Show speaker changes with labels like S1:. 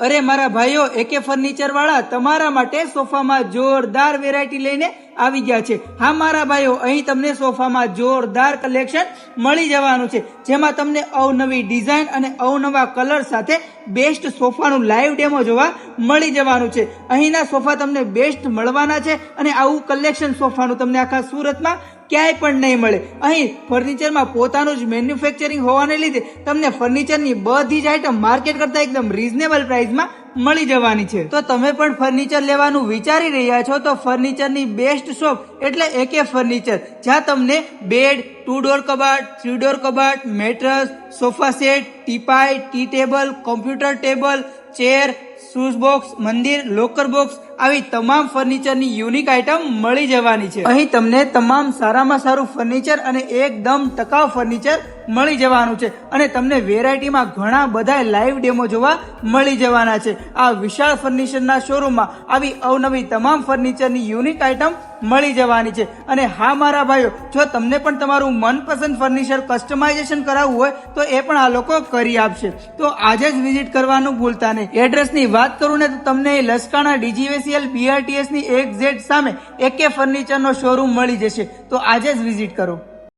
S1: અરે મારા ભાઈઓ એકે ફર્નિચર વાળા તમારા માટે સોફામાં જોરદાર વેરાયટી લઈને આવી ગયા છે. હા, મારા ભાઈઓ, અહીં તમને સોફામાં જોરદાર કલેક્શન મળી જવાનું છે. જેમાં તમને અવનવી ડિઝાઇન અને અવનવા કલર સાથે બેસ્ટ સોફાનું લાઈવ ડેમો જોવા મળી જવાનું છે. અહીંના સોફા તમને બેસ્ટ મળવાના છે અને આવું કલેક્શન સોફાનું તમને આખા સુરતમાં ક્યાંય પણ નહીં મળે. અહીં ફર્નિચરમાં પોતાનું જ મેન્યુફેક્ચરિંગ હોવાને લીધે તમને ફર્નિચરની બધી જ આઇટમ માર્કેટ કરતાં એકદમ રિઝનેબલ પ્રાઇસમાં મળી જવાની છે. તો તમે પણ ફર્નિચર લેવાનું વિચારી રહ્યા છો તો ફર્નિચરની બેસ્ટ શોપ એટલે એકે ફર્નિચર જ્યાં તમને બેડ ટુ ડોર કબાટ થ્રી ડોર કબાટ mattress sofa set teapoy T table, computer table, chair, shoes box, મંદિર, લોકર બોક્સ આવી તમામ ફર્નિચરની યુનિક આઇટમ મળી જવાની છે. અહીં તમને તમામ સારામાં સારું ફર્નિચર અને એકદમ ટકાઉ ફર્નિચર મળી જવાનું છે અને તમને વેરાયટીમાં ઘણા બધા લાઈવ ડેમો જોવા મળી જવાના છે. આ વિશાળ ફર્નિચરના શોરૂમમાં આવી અવનવી તમામ ફર્નિચરની યુનિક આઇટમ મળી જવાની છે. અને હા, મારા ભાઈઓ, જો તમને પણ તમારું મનપસંદ ફર્નિચર કસ્ટમાઇઝેશન કરાવવું હોય, તો એ પણ આ લોકો કરી આપશે. તો આજે જ વિઝિટ કરવાનું ભૂલતા નહીં. એડ્રેસની વાત કરું ને તો તમને લસકાણા ડીજીવીસીએલ બીઆરટીએસની એક ઝેડ સામે એકે ફર્નિચરનો શોરૂમ મળી જશે. તો આજે જ વિઝિટ કરો.